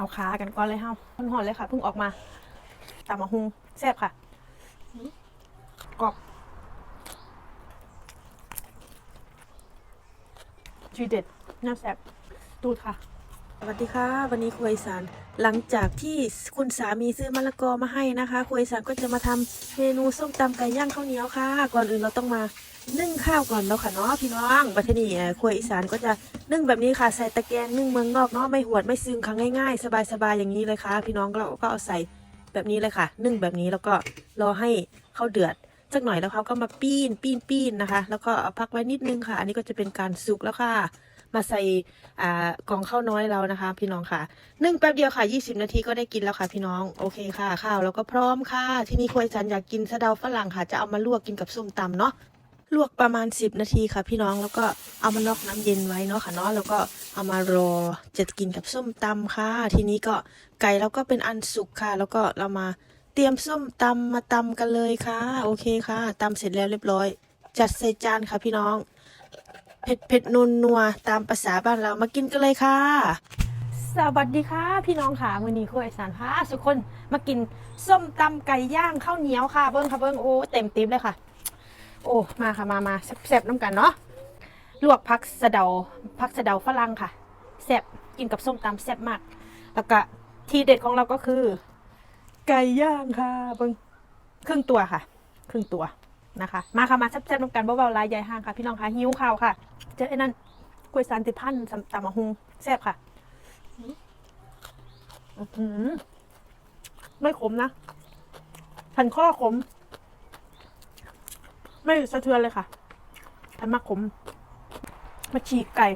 เอาขากันก่อนเลยเฮามันหอนเลยค่ะเพิ่งออกมาตำมะฮุงแซ่บค่ะกรอบชีเด็ดน้ำแซ่บตูดค่ะสวัสดีค่ะ วันนี้ครัวอีสานหลังจากที่คุณสามีซื้อมะละกอมาให้นะคะครัวอีสานก็จะมาทำเมนูส้มตำไก่ย่างข้าวเหนียวค่ะ ก่อนอื่นเราต้องมา นึ่งข้าวก่อนเนาะค่ะเนาะพี่น้องบัดนี้เอ่อครัวอีสานก็จะนึ่งแบบนี้ค่ะใส่ตะแกรงนึ่งเมืองนอกเนาะไม่หวดไม่ซึงค่ะง่ายๆ สบายๆอย่างนี้เลยค่ะ พี่น้องเราก็เอาใส่แบบนี้เลยค่ะ นึ่งแบบนี้แล้วก็รอให้ข้าวเดือดสักหน่อยแล้วเขาก็มาปี้นปี้นปี้นนะคะ แล้วก็เอาพักไว้นิดนึงค่ะ อันนี้ก็จะเป็นการสุกแล้วค่ะ มาใส่อ่ากองข้าวน้อยเรานะคะ พี่น้องค่ะนึ่งแป๊บเดียวค่ะ 20 นาทีก็ได้กินแล้วค่ะ พี่น้องโอเคค่ะ ข้าวแล้วก็พร้อมค่ะ ที่นี่ควอีสันอยากกินสะเดาฝรั่งค่ะ จะเอามาลวกกินกับส้มตำเนาะ ลวกประมาณ 10 นาทีค่ะพี่น้องแล้วก็เอามาน็อกน้ำเย็นไว้เนาะค่ะเนาะแล้วก็เอามารอจะกินกับส้มตำค่ะ ทีนี้ก็ไก่เราก็เป็นอันสุกค่ะ แล้วก็เรามาเตรียมส้มตำมาตำกันเลยค่ะ โอเคค่ะตำเสร็จแล้วเรียบร้อย จัดใส่จานค่ะพี่น้องเผ็ดเผ็ดนัวนัวตามภาษาบ้านเรามากินกันเลยค่ะ สวัสดีค่ะ พี่น้องค่ะวันนี้ครัวอีสานค่ะสุกคนมากินส้มตำไก่ย่างข้าวเหนียวค่ะเบิ้งค่ะเบิ้งโอ้เต็มติ๊บเลยค่ะ โอ้มาค่ะมามาแซ่บๆน้ำกันเนาะลวกผักสะเดาผักสะเดาฝรั่งค่ะแซ่บกินกับส้มตำแซ่บมาก แล้วก็ทีเด็ดของเราก็คือ ไก่ย่างค่ะเบิ้งครึ่งตัวค่ะ ครึ่งตัวนะคะ มาค่ะมาแซ่บๆน้ำกันเบาๆลายใหญ่ห้างค่ะพี่น้องค่ะหิวข้าวค่ะ เจอไอ้นั่นกล้วยสานติพันธ์ตำมะฮุงแซ่บค่ะอื้อหือไม่ขมนะทันข้อขม ไม่สะเทือนเลยค่ะทันมากขมมาฉีกไก่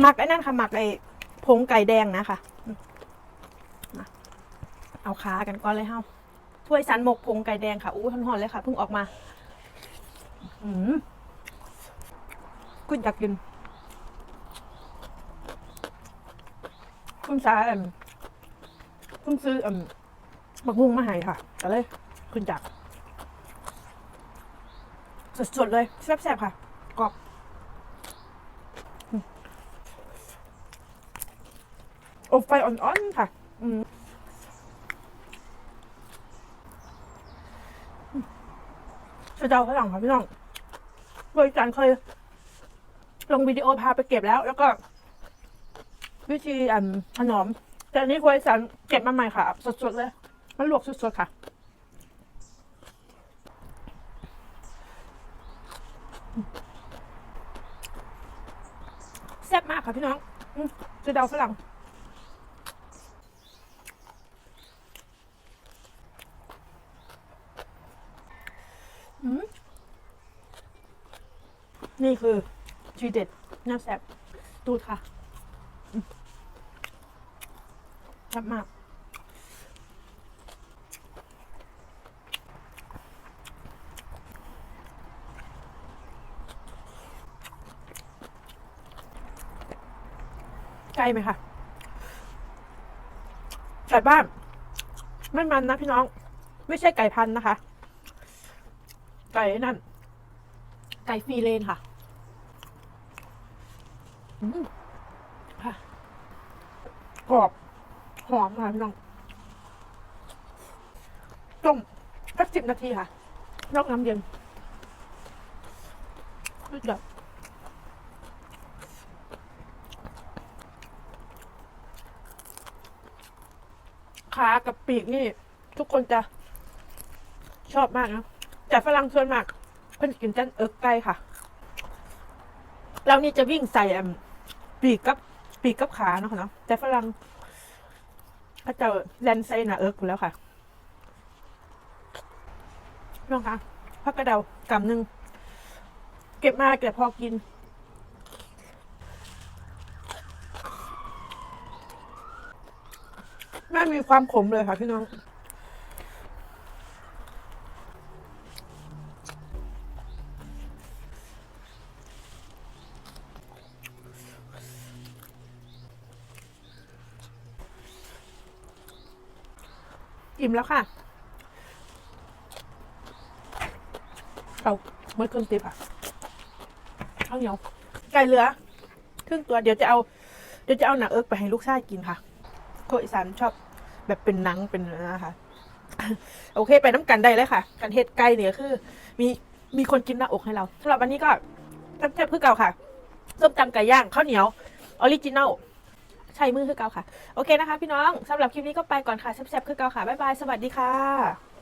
หมักไอ้นั่นค่ะหมักไอ้ผงไก่แดงนะคะเอาขากันก่อนเลยเฮาถ้วยสันหมกผงไก่แดงค่ะอู้หอนๆเลยค่ะเพิ่งออกมา อืมคุณอยากกิน คุณสาเอ็มคุณซื้อเอ็มบักฮุงมาให้ค่ะก็เลยคุณจัก สดๆเลยแซ่บๆค่ะกรอบอืมอบไฟอ่อนๆค่ะอืมสะเดาฝรั่งค่ะพี่น้องบริการเคย ลงวิดีโอพาไปเก็บแล้ว แล้วก็ วิธีอันถนอม แต่อันนี้บริษัทเก็บมาใหม่ค่ะ สดๆเลย มันลวกสดๆค่ะ บมากค่ะพี่น้องจะเดาฝรั่งนี่คือชีเด็ดน้ำแซ่บตูดค่ะแซ่บมาก ไกลไหมคะไก่บ้านไม่มันนะพี่น้อง ไม่ใช่ไก่พันนะคะ ไก่นั่น ไก่ฟรีเลนค่ะอืมค่ะกรอบหอมค่ะพี่น้องต้มสักสิบนาทีค่ะนอกน้ำเย็นสุด ขากับปีกนี่ ทุกคนจะชอบมากนะแต่ฝรั่งส่วนมากเพิ่นกินจันเอิกไก่ค่ะ เรานี่จะวิ่งใส่ปีกกับปีกกับขาเนาะเนาะแต่ฝรั่งเขาจะแลนใส่หนาเอิกแล้วค่ะน้องคะพักกระเดากำหนึ่งเก็บมาเก็บพอกิน ไม่มีความขมเลยค่ะพี่น้อง อิ่มแล้วค่ะ เอาเมื่อครึ่งติบอะข้าวเหนียวไก่เหลือ ครึ่งตัวเดี๋ยวจะเอา เดี๋ยวจะเอาหนังเอิกไปให้ลูกชายกินค่ะ คนอีสานชอบแบบเป็นนังเป็นเนื้อนะคะโอเค ไปน้ำกันได้เลยค่ะ กันเฮ็ดไก่เนี่ยคือ มีมีคนกินหน้าอกให้เราสำหรับวันนี้ก็แซ่บๆคือเก่าค่ะส้มตำไก่ย่างข้าวเหนียวออริจินัลใช้มือคือเก่าค่ะ โอเคนะคะ พี่น้องสำหรับคลิปนี้ก็ไปก่อนค่ะแซ่บๆคือเก่าค่ะบ๊ายบายสวัสดีค่ะ